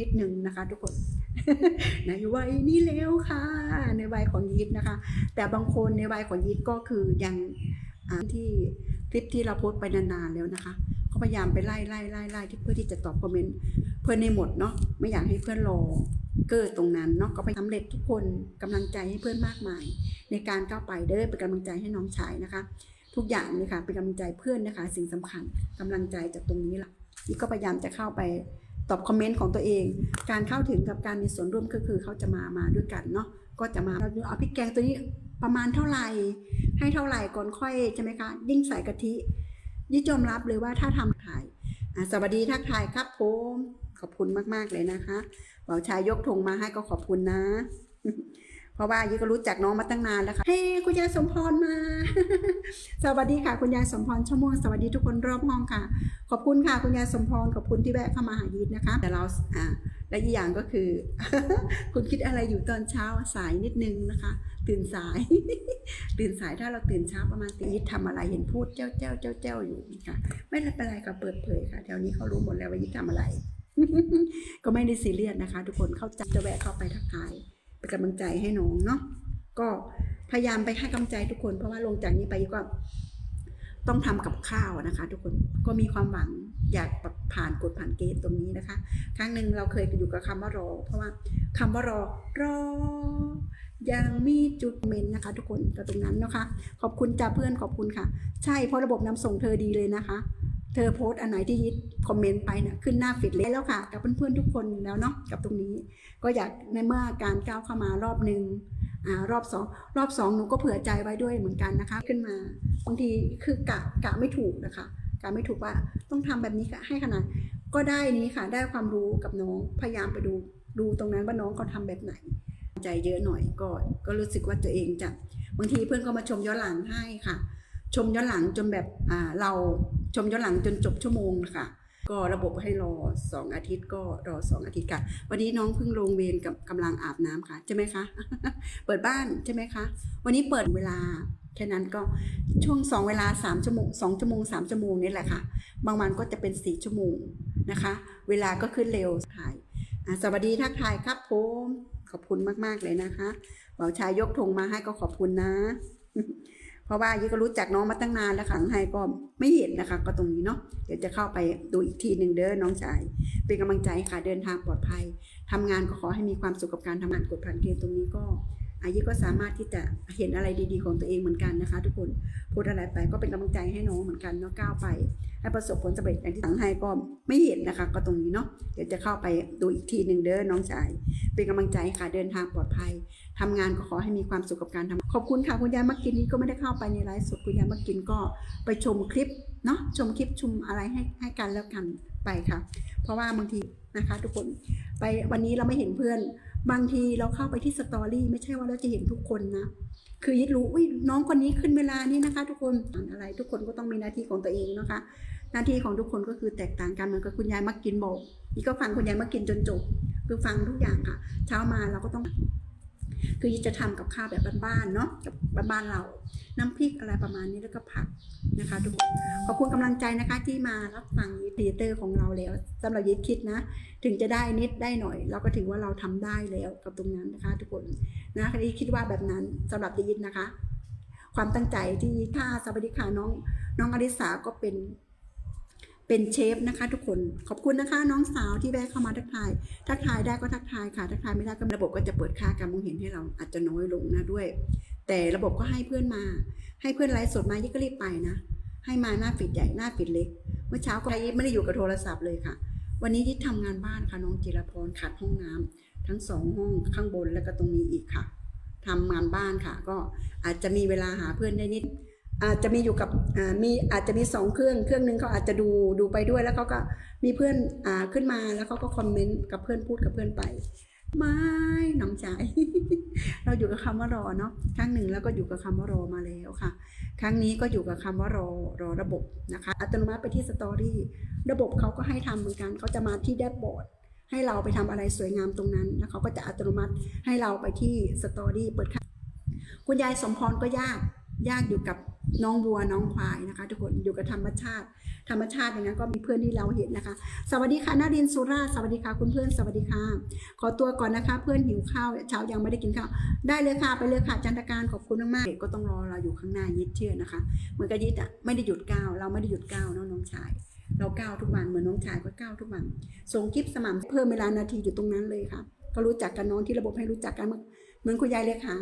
นิดนึงนะคะ ทุกคนในวัยนี้แล้วค่ะ ในวัยของยีดนะคะ แต่บางคนในวัยของยีดก็คือยังที่คลิปที่เราโพสต์ไปนานๆแล้วนะคะก็พยายามไปไล่ไล่ไล่ไล่ที่เพื่อที่จะตอบคอมเมนต์เพื่อนในหมดเนาะไม่อยากให้เพื่อนรอเกิดตรงนั้นเนาะก็ไปสำเร็จทุกคนกำลังใจให้เพื่อนมากมาย ในการก้าวไปเด้อเป็นกำลังใจให้น้องชายนะคะ ทุกอย่างนี่ค่ะเป็นกำลังใจเพื่อนนะคะ สิ่งสำคัญกำลังใจจากตรงนี้ล่ะนี่ก็พยายามจะเข้าไป ตอบคอมเมนต์ของตัวเอง การเข้าถึงกับการมีส่วนร่วมก็คือเขาจะมามาด้วยกันเนาะก็จะมาเราดูเอาพริกแกงตัวนี้ประมาณเท่าไหร่ให้เท่าไหร่ก่อนค่อยใช่ไหมคะยิ่งใส่กะทิยิ่งยอมรับเลยว่าถ้าทำขายอะสวัสดีทักทายครับผมขอบคุณมาก ๆ เลยนะคะบ่าวชายยกธงมาให้ก็ขอบคุณนะ เพราะว่ายี่ก็รู้จักน้องมาตั้งนานแล้วค่ะเฮ้คุณยายสมพรมา สวัสดีค่ะ คุณยายสมพรชั่วโมงสวัสดีทุกคนรอบห้องค่ะ ขอบคุณค่ะ คุณยายสมพรขอบคุณที่แวะเข้ามาหายีดนะคะ แต่เราอ่าและอีกอย่างก็คือ คุณคิดอะไรอยู่ตอนเช้าสายนิดนึงนะคะ ตื่นสาย ตื่นสายถ้าเราตื่นเช้าประมาณตียีดทำอะไรเห็นพูดเจ้าเจ้าเจ้าเจ้าอยู่ค่ะไม่เป็นไรค่ะเปิดเผยค่ะแถวนี้เขารู้หมดแล้วว่ายีทำอะไร ก็ไม่ได้ซีเรียสนะคะ ทุกคนเข้าใจจะแวะเข้าไปทักทาย เป็นกำลังใจให้น้องเนาะก็พยายามไปให้กำลังใจทุกคน เพราะว่าลงจากนี้ไปก็ต้องทำกับข้าวนะคะ ทุกคนก็มีความหวังอยากผ่านกฎผ่านเกณฑ์ตรงนี้นะคะ ครั้งหนึ่งเราเคยอยู่กับคำว่ารอ เพราะว่าคำว่ารอรอยังมีจุดเมนนะคะ ทุกคนกับตรงนั้นนะคะ ขอบคุณจ้าเพื่อนขอบคุณค่ะ ใช่เพราะระบบนำส่งเธอดีเลยนะคะ เธอโพสต์อันไหนที่ยิดคอมเมนต์ไปนะ่ะขึ้นหน้าฟิดเลยแล้วค่ะ กับเพื่อนๆทุกคนแล้วเนาะกับตรงนี้ ก็อยากในเมื่อการก้าวเข้ามารอบหนึ่งอ่ารอบสองรอบสองหนูก็เผื่อใจไว้ด้วยเหมือนกันนะคะ ขึ้นมาบางทีคือกะกะไม่ถูกนะคะกะไม่ถูกว่าต้องทำแบบนี้ให้ขนาด ก็ได้นี้ค่ะ ได้ความรู้กับน้องพยายามไปดูดูตรงนั้นว่าน้องเขาทำแบบไหน ใจเยอะหน่อยก็ก็รู้สึกว่าตัวเองจะบางทีเพื่อนก็มาชมย้อนหลังให้ค่ะ ชมย้อนหลังจนแบบอ่าเรา ชมย้อนหลังจนจบชั่วโมงนะคะก็ระบบให้รอสองอาทิตย์ก็รอสองอาทิตย์ค่ะ วันนี้น้องเพิ่งลงเวรกับกำลังอาบน้ำค่ะใช่ไหมคะ เปิดบ้านใช่ไหมคะ วันนี้เปิดเวลาแค่นั้นก็ช่วงสองเวลาสามชั่วโมงสองชั่วโมงสามชั่วโมงนี่แหละค่ะ บางวันก็จะเป็นสี่ชั่วโมงนะคะ เวลาก็ขึ้นเร็วถ่ายสวัสดีทักทายครับผมขอบคุณมาก ๆ เลยนะคะบ่าวชายยกธงมาให้ก็ขอบคุณนะ เพราะว่ายี่ก็รู้จักน้องมาตั้งนานแล้วขังให้ก็ไม่เห็นนะคะ ก็ตรงนี้เนาะเดี๋ยวจะเข้าไปดูอีกทีหนึ่งเด้อน้องชาย เป็นกำลังใจค่ะเดินทางปลอดภัยทำงานก็ขอให้มีความสุขกับการทำงานกดผ่านเกณฑ์ตรงนี้ก็ อายุก็สามารถที่จะเห็นอะไรดีๆ ของตัวเองเหมือนกันนะคะ ทุกคนพูดอะไรไปก็เป็นกำลังใจให้น้องเหมือนกันเนาะก้าวไปให้ประสบผลสำเร็จอย่างที่ตั้งให้ก็ไม่เห็นนะคะ ก็ตรงนี้เนาะเดี๋ยวจะเข้าไปดูอีกทีหนึ่งเด้อน้องชาย เป็นกำลังใจค่ะเดินทางปลอดภัยทำงานก็ขอให้มีความสุขกับการทำขอบคุณค่ะคุณยายมักกินนี้ก็ไม่ได้เข้าไปในไลฟ์สดคุณยายมักกินก็ไปชมคลิปเนาะชมคลิปชมอะไรให้ให้กันแล้วกันไปค่ะ เพราะว่าบางทีนะคะ ทุกคนไปวันนี้เราไม่เห็นเพื่อน บางทีเราเข้าไปที่สตอรี่ไม่ใช่ว่าเราจะเห็นทุกคนนะ คือยิดรู้อุ้ยน้องคนนี้ขึ้นเวลานี้นะคะ ทุกคนอะไร ทุกคนก็ต้องมีหน้าที่ของตัวเองนะคะ หน้าที่ของทุกคนก็คือแตกต่างกันเหมือนกับคุณยายมักกินบอกนี่ก็ฟังคุณยายมักกินจนจบ คือฟังทุกอย่างค่ะ เช้ามาเราก็ต้อง คือยิดจะทำกับข้าวแบบบ้านๆเนาะกับบ้านๆเรา น้ำพริกอะไรประมาณนี้แล้วก็ผักนะคะทุกคนขอบคุณกำลังใจนะคะที่มารับฟังยิปเตอร์ของเราแล้วสำหรับยิดคิดนะ ถึงจะได้นิดได้หน่อย เราก็ถือว่าเราทำได้แล้วกับตรงนั้นนะคะ ทุกคนนะยิดคิดว่าแบบนั้นสำหรับยิดนะคะ ความตั้งใจที่ถ้าสวัสดีค่ะน้องน้องอริสาก็เป็น เป็นเชฟนะคะ ทุกคนขอบคุณนะคะน้องสาวที่แวะเข้ามาทักทาย ทักทายได้ก็ทักทายค่ะ ทักทายไม่ได้ก็ระบบก็จะเปิดค่าการมองเห็นให้เราอาจจะน้อยลงนะด้วย แต่ระบบก็ให้เพื่อนมา ให้เพื่อนไลฟ์สดมายิ่งก็รีบไปนะ ให้มาหน้าฟิดใหญ่หน้าฟิดเล็ก เมื่อเช้าก็ไม่ได้อยู่กับโทรศัพท์เลยค่ะ วันนี้ที่ทำงานบ้านค่ะน้องจิรพรขัดห้องน้ำทั้งสองห้องข้างบนแล้วก็ตรงนี้อีกค่ะทำงานบ้านค่ะ ก็อาจจะมีเวลาหาเพื่อนได้นิด อาจจะมีอยู่กับมีอาจจะมีสองเครื่องเครื่องหนึ่งเขาอาจจะดูดูไปด้วยแล้วเขาก็มีเพื่อนอ่าขึ้นมาแล้วเขาก็คอมเมนต์กับเพื่อนพูดกับเพื่อนไป ไม่น้องชาเราอยู่กับคำว่ารอเนาะครั้งหนึ่งแล้วก็อยู่กับคำว่ารอมาแล้วค่ะ ครั้งนี้ก็อยู่กับคำว่ารอรอระบบนะคะ อัตโนมัติไปที่สตอรี่ระบบเขาก็ให้ทำเหมือนกันเขาจะมาที่แดชบอร์ดให้เราไปทำอะไรสวยงามตรงนั้นแล้วเขาก็จะอัตโนมัติให้เราไปที่สตอรี่เปิดค่ะคุณยายสมพรก็ยาก ยากอยู่กับน้องวัวน้องควายนะคะ ทุกคนอยู่กับธรรมชาติ ธรรมชาติอย่างนั้นก็มีเพื่อนที่เราเห็นนะคะ สวัสดีค่ะนารินสุราสวัสดีค่ะคุณเพื่อนสวัสดีค่ะ ขอตัวก่อนนะคะ เพื่อนหิวข้าวเช้ายังไม่ได้กินข้าวได้เลยค่ะไปเลยค่ะจันทการขอบคุณมากๆเด็กก็ต้องรอเราอยู่ข้างหน้ายิดเชื่อนะคะเหมือนกับยิดอะไม่ได้หยุดก้าวเราไม่ได้หยุดก้าวเนาะน้องชายเราก้าวทุกวันเหมือนน้องชายก็ก้าวทุกวันส่งคลิปสม่ำเพิ่มเวลานาทีอยู่ตรงนั้นเลยค่ะ ก็รู้จักกันน้องที่ระบบให้รู้จักกันเหมือนคุณยายเลยค่ะ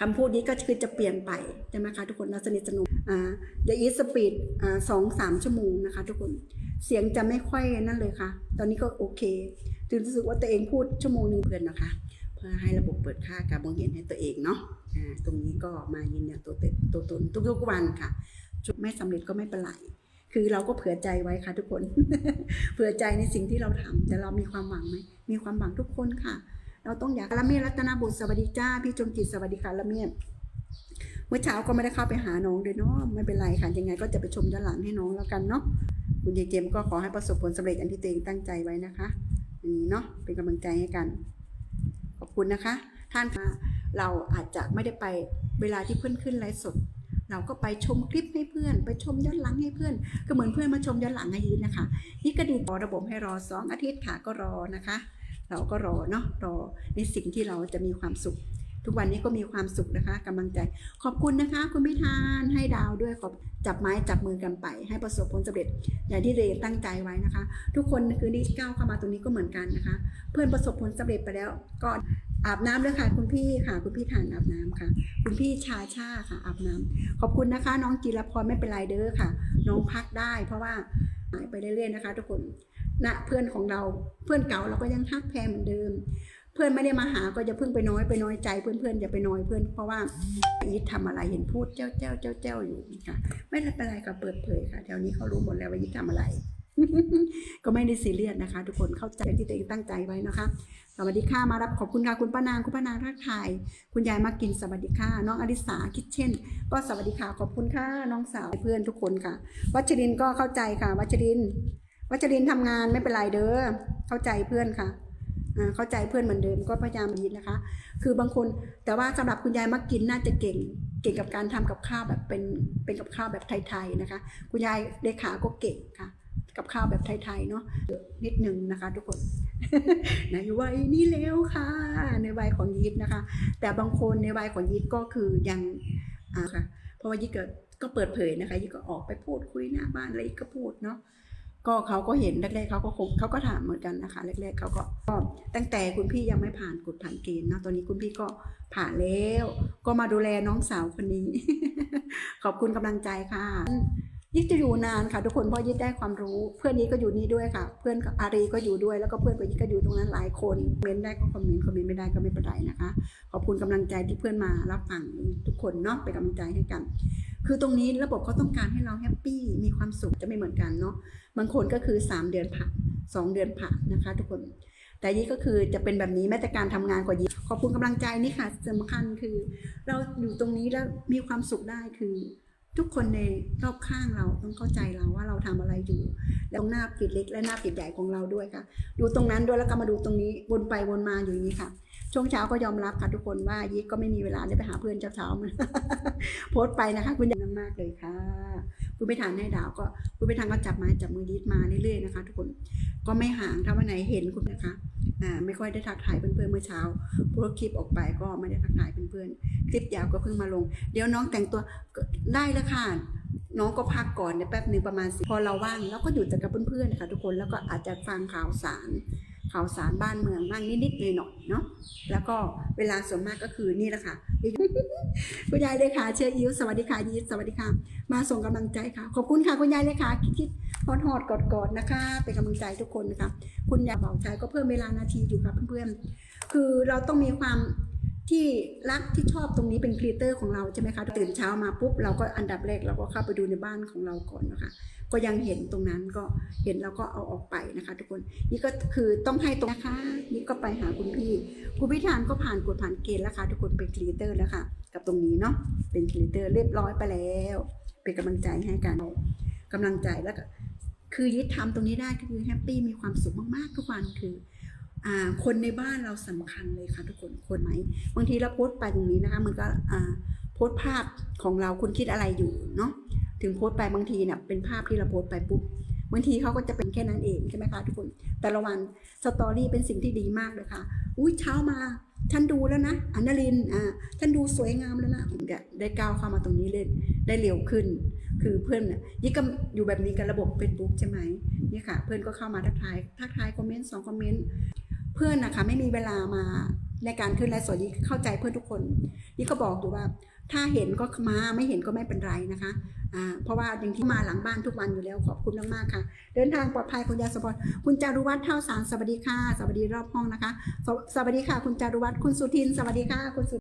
คำพูดนี้ก็คือจะเปลี่ยนไปใช่ไหมคะทุกคนเราสนิทสนมอ่าเดี๋ยวอีสปีดอ่าสองสามชั่วโมงนะคะทุกคนเสียงจะไม่ค่อยนั่นเลยค่ะ ตอนนี้ก็โอเคถึงรู้สึกว่าตัวเองพูดชั่วโมงหนึ่งเพื่อนนะคะ เพื่อให้ระบบเปิดค่าการมองเห็นให้ตัวเองเนาะอ่าตรงนี้ก็มายืนยันตัวเตตัวตนทุกๆวันค่ะจุดไม่สำเร็จก็ไม่เป็นไรคือเราก็เผื่อใจไว้ค่ะทุกคน เผื่อใจในสิ่งที่เราทำแต่เรามีความหวังไหมมีความหวังทุกคนค่ะ เราต้องอยากละเมียรัตนบุตรสวัสดีจ้าพี่จงจิตสวัสดีค่ะละเมียเมื่อเช้าก็ไม่ได้เข้าไปหาน้องเลยเนาะไม่เป็นไรค่ะยังไงก็จะไปชมย้อนหลังให้น้องแล้วกันเนาะคุณยายเจมก็ขอให้ประสบผลสำเร็จอย่างที่ตัวเองตั้งใจไว้นะคะอันนี้เนาะเป็นกำลังใจให้กัน ขอบคุณนะคะ ท่านคะเราอาจจะไม่ได้ไปเวลาที่เพื่อนขึ้นไลฟ์สด เราก็ไปชมคลิปให้เพื่อน ไปชมย้อนหลังให้เพื่อน ก็เหมือนเพื่อนมาชมย้อนหลังให้ยีนนะคะ นี่ก็ดีต่อระบบให้รอสองอาทิตย์ค่ะก็รอนะคะ เราก็รอเนาะรอในสิ่งที่เราจะมีความสุข ทุกวันนี้ก็มีความสุขนะคะกำลังใจขอบคุณนะคะ คุณพิธานให้ดาวด้วยขอบจับไม้จับมือกันไป ให้ประสบผลสำเร็จอย่างที่เรตั้งใจไว้นะคะ ทุกคนคือที่ก้าวเข้ามาตรงนี้ก็เหมือนกันนะคะ เพื่อนประสบผลสำเร็จไปแล้วก็อาบน้ำด้วยค่ะคุณพี่ค่ะ คุณพี่ทานอาบน้ำค่ะ คุณพี่ชาชาค่ะอาบน้ำขอบคุณนะคะ น้องจิรพรไม่เป็นไรเด้อค่ะ น้องพักได้เพราะว่าหายไปเรื่อยๆนะคะ ทุกคน นะเพื่อนของเราเพื่อนเก่าเราก็ยังทักแพรเหมือนเดิม เพื่อนไม่ได้มาหาก็จะเพิ่งไปน้อยไปน้อยใจเพื่อนๆอย่าไปน้อยเพื่อนเพราะว่าอีททำอะไรเห็นพูดเจ้าเจ้าเจ้าเจ้าอยู่ค่ะไม่เป็นไรค่ะเปิดเผยค่ะแถวนี้เขารู้หมดแล้วว่าอีททำอะไร ก็ไม่ได้ซีเรียสนะคะ ทุกคนเข้าใจที่ตัวเองตั้งใจไว้นะคะสวัสดีค่ะมารับขอบคุณค่ะคุณป้านางคุณป้านางทักทายคุณยายมากินสวัสดีค่ะน้องอดิสาคิดเช่น ก็สวัสดีค่ะขอบคุณค่ะน้องสาวเพื่อนทุกคนค่ะ วัชรินก็เข้าใจค่ะ วัชริน วัชรินทร์ทำงานไม่เป็นไรเด้อเข้าใจเพื่อนค่ะอ่าเข้าใจเพื่อนเหมือนเดิมก็พยายามยินนะคะ คือบางคนแต่ว่าสำหรับคุณยายมักกินน่าจะเก่ง เก่งกับการทำกับข้าวแบบเป็นเป็นกับข้าวแบบไทยๆนะคะ คุณยายเลขาก็เก่งค่ะ กับข้าวแบบไทยๆเนาะนิดนึงนะคะ ทุกคนในวัยนี้แล้วค่ะ ในวัยของยิดนะคะ แต่บางคนในวัยของยิดก็คือยังอ่าค่ะเพราะว่ายิดก็ก็เปิดเผยนะคะยิดก็ออกไปพูดคุยหน้าบ้านอะไรก็พูดเนาะ ก็เขาก็เห็นแรกๆเขาก็คงเขาก็ถามเหมือนกันนะคะแรกๆเขาก็ก็ตั้งแต่คุณพี่ยังไม่ผ่านกฎผ่านเกณฑ์นะตอนนี้คุณพี่ก็ผ่านแล้ว ก็มาดูแลน้องสาวคนนี้ ขอบคุณกำลังใจค่ะ ยิดจะอยู่นานค่ะ ทุกคนเพราะยิดได้ความรู้ เพื่อนนี้ก็อยู่นี่ด้วยค่ะ เพื่อนอารีก็อยู่ด้วยแล้วก็เพื่อนกับยิดก็อยู่ตรงนั้นหลายคนคอมเมนต์ได้ก็คอมเมนต์คอมเมนต์ไม่ได้ก็ไม่เป็นไรนะคะ ขอบคุณกำลังใจที่เพื่อนมารับฟังทุกคนเนาะเป็นกำลังใจให้กัน คือตรงนี้ระบบเขาต้องการให้เราแฮปปี้มีความสุขจะไม่เหมือนกันเนาะบางคนก็คือ 3 เดือนผ่านสองเดือนผ่านนะคะ ทุกคนแต่ยี่ก็คือจะเป็นแบบนี้แม้แต่การทำงานกว่ายี่ขอบคุณกำลังใจนี่ค่ะสำคัญคือ เราอยู่ตรงนี้แล้วมีความสุขได้คือ ทุกคนในรอบข้างเราต้องเข้าใจเราว่าเราทำอะไรอยู่ แล้วหน้าปิดเล็กและหน้าปิดใหญ่ของเราด้วยค่ะ ดูตรงนั้นด้วยแล้วก็มาดูตรงนี้วนไปวนมาอยู่อย่างนี้ค่ะช่วงเช้าก็ยอมรับค่ะทุกคนว่ายิกก็ไม่มีเวลาได้ไปหาเพื่อนเช้าๆมันโพสต์ไปนะคะ คุณยังมากเลยค่ะ คุณไปทานให้ดาวก็คุณไปทานก็จับม้จับมือยิดมาเรื่อยๆนะคะ ทุกคนก็ไม่ห่างถ้าวันไหนเห็นคุณนะคะอ่าไม่ค่อยได้ทักทายเพื่อนๆเมื่อเช้าโพสต์คลิปออกไปก็ไม่ได้ทักทายเพื่อนๆคลิปยาวก็เพิ่งมาลง เดี๋ยวน้องแต่งตัวได้แล้วค่ะน้องก็พักก่อนเดี๋ยแป๊บหนึ่งประมาณสิพอเราว่างแล้วก็อยู่แต่กับเพื่อนๆนะคะทุกคนแล้วก็อาจจะฟังข่าวสาร ข่าวสารบ้านเมืองบ้างนิดๆหน่อยๆเนาะแล้วก็เวลาส่วนมากก็คือนี่แหละค่ะคุณยายเลยค่ะเชื่ออิวสวัสดีค่ะยิสวัสดีค่ะมาส่งกำลังใจค่ะ ขอบคุณค่ะคุณยายเลยค่ะคิดๆฮอดหอดกอดกอดๆนะคะเป็นกำลังใจทุกคนนะคะคุณยายเบาใจก็เพิ่มเวลานาทีอยู่ค่ะเพื่อนๆคือเราต้องมีความ ที่รักที่ชอบตรงนี้เป็นครีเอเตอร์ของเราใช่ไหมคะตื่นเช้ามาปุ๊บเราก็อันดับแรกเราก็เข้าไปดูในบ้านของเราก่อนนะคะก็ยังเห็นตรงนั้นก็เห็นแล้วก็เอาออกไปนะคะ ทุกคนนี่ก็คือต้องให้ตรงนะคะนี่ก็ไปหาคุณพี่คุณพิธานก็ผ่านกฎผ่านเกณฑ์แล้วค่ะทุกคนเป็นครีเอเตอร์แล้วค่ะกับตรงนี้เนาะเป็นครีเอเตอร์เรียบร้อยไปแล้ว เป็นกำลังใจให้กันกำลังใจแล้วก็คือยึดทำตรงนี้ได้ก็คือแฮปปี้มีความสุขมากๆทุกวันคือ คนในบ้านเราสำคัญเลยค่ะทุกคนคนไหมบางทีเราโพสต์ไปตรงนี้นะคะมันก็โพสต์ภาพของเราคุณคิดอะไรอยู่เนาะถึงโพสต์ไปบางทีเนี่ยเป็นภาพที่เราโพสต์ไปปุ๊บบางทีเขาก็จะเป็นแค่นั้นเองใช่ไหมคะทุกคน แต่ละวันสตอรี่เป็นสิ่งที่ดีมากเลยค่ะ อุ้ยเช้ามาฉันดูแล้วนะอนนลินอ่าฉันดูสวยงามแล้วนะผมจะได้ก้าวเข้ามาตรงนี้เล่นได้เร็วขึ้น คือเพื่อนน่ะยี่ก็อยู่แบบนี้กับระบบเฟซบุ๊กใช่ไหมนี่ค่ะ เพื่อนก็เข้ามาทักทายทักทายคอมเมนต์สองคอมเมนต์ เพื่อนนะคะไม่มีเวลามาในการขึ้นไลฟ์สดยี่เข้าใจเพื่อนทุกคนยี่ก็บอกอยู่ว่า ถ้าเห็นก็มาไม่เห็นก็ไม่เป็นไรนะคะอ่าเพราะว่าอย่างที่มาหลังบ้านทุกวันอยู่แล้วขอบคุณมากๆค่ะ เดินทางปลอดภัยคุณยาสปอร์ตคุณจารุวัฒน์เท่าสารสวัสดีค่ะ สวัสดีรอบห้องนะคะ สวสวัสดีค่ะ คุณจารุวัฒน์คุณสุทิน สวัสดีค่ะคุณสุ